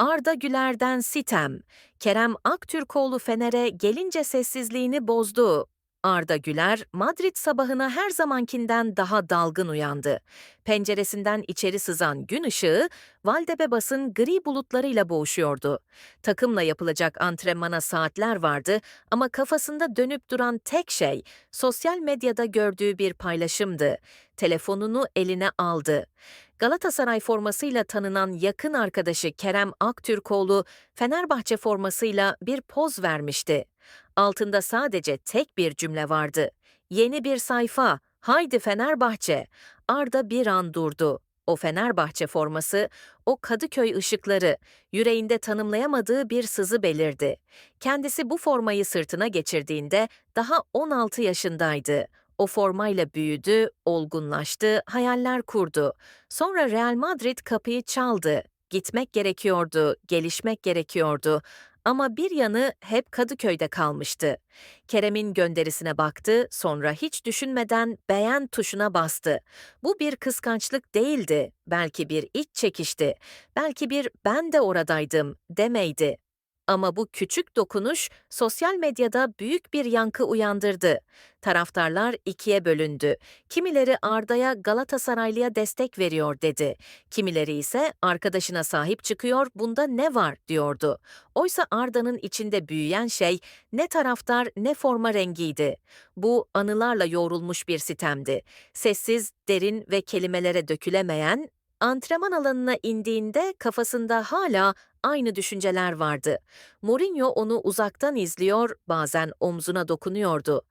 Arda Güler'den sitem. Kerem Aktürkoğlu Fener'e gelince sessizliğini bozdu. Arda Güler, Madrid sabahına her zamankinden daha dalgın uyandı. Penceresinden içeri sızan gün ışığı, Valdebebas'ın gri bulutlarıyla boğuşuyordu. Takımla yapılacak antrenmana saatler vardı ama kafasında dönüp duran tek şey, sosyal medyada gördüğü bir paylaşımdı. Telefonunu eline aldı. Galatasaray formasıyla tanınan yakın arkadaşı Kerem Aktürkoğlu, Fenerbahçe formasıyla bir poz vermişti. Altında sadece tek bir cümle vardı. Yeni bir sayfa, haydi Fenerbahçe. Arda bir an durdu. O Fenerbahçe forması, o Kadıköy ışıkları, yüreğinde tanımlayamadığı bir sızı belirdi. Kendisi bu formayı sırtına geçirdiğinde daha 16 yaşındaydı. O formayla büyüdü, olgunlaştı, hayaller kurdu. Sonra Real Madrid kapıyı çaldı. Gitmek gerekiyordu, gelişmek gerekiyordu. Ama bir yanı hep Kadıköy'de kalmıştı. Kerem'in gönderisine baktı, sonra hiç düşünmeden beğen tuşuna bastı. Bu bir kıskançlık değildi, belki bir iç çekişti, belki bir ben de oradaydım demeydi. Ama bu küçük dokunuş sosyal medyada büyük bir yankı uyandırdı. Taraftarlar ikiye bölündü. Kimileri Arda'ya Galatasaraylı'ya destek veriyor dedi. Kimileri ise arkadaşına sahip çıkıyor, bunda ne var diyordu. Oysa Arda'nın içinde büyüyen şey ne taraftar ne forma rengiydi. Bu anılarla yoğrulmuş bir sitemdi. Sessiz, derin ve kelimelere dökülemeyen, antrenman alanına indiğinde kafasında hala aynı düşünceler vardı. Mourinho onu uzaktan izliyor, bazen omzuna dokunuyordu.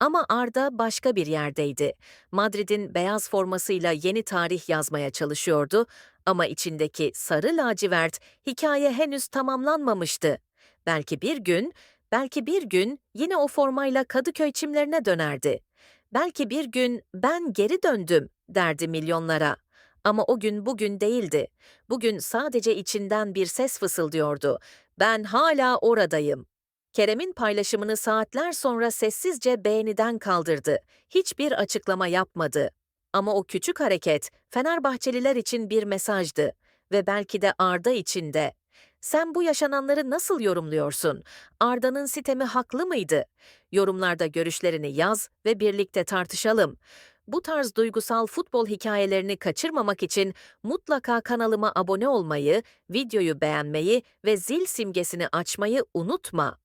Ama Arda başka bir yerdeydi. Madrid'in beyaz formasıyla yeni tarih yazmaya çalışıyordu ama içindeki sarı lacivert hikaye henüz tamamlanmamıştı. Belki bir gün, belki bir gün yine o formayla Kadıköy çimlerine dönerdi. Belki bir gün ben geri döndüm derdi milyonlara. Ama o gün bugün değildi. Bugün sadece içinden bir ses fısıldıyordu. Ben hala oradayım. Kerem'in paylaşımını saatler sonra sessizce beğeniden kaldırdı. Hiçbir açıklama yapmadı. Ama o küçük hareket Fenerbahçeliler için bir mesajdı ve belki de Arda için de. Sen bu yaşananları nasıl yorumluyorsun? Arda'nın sitemi haklı mıydı? Yorumlarda görüşlerini yaz ve birlikte tartışalım. Bu tarz duygusal futbol hikayelerini kaçırmamak için mutlaka kanalıma abone olmayı, videoyu beğenmeyi ve zil simgesini açmayı unutma.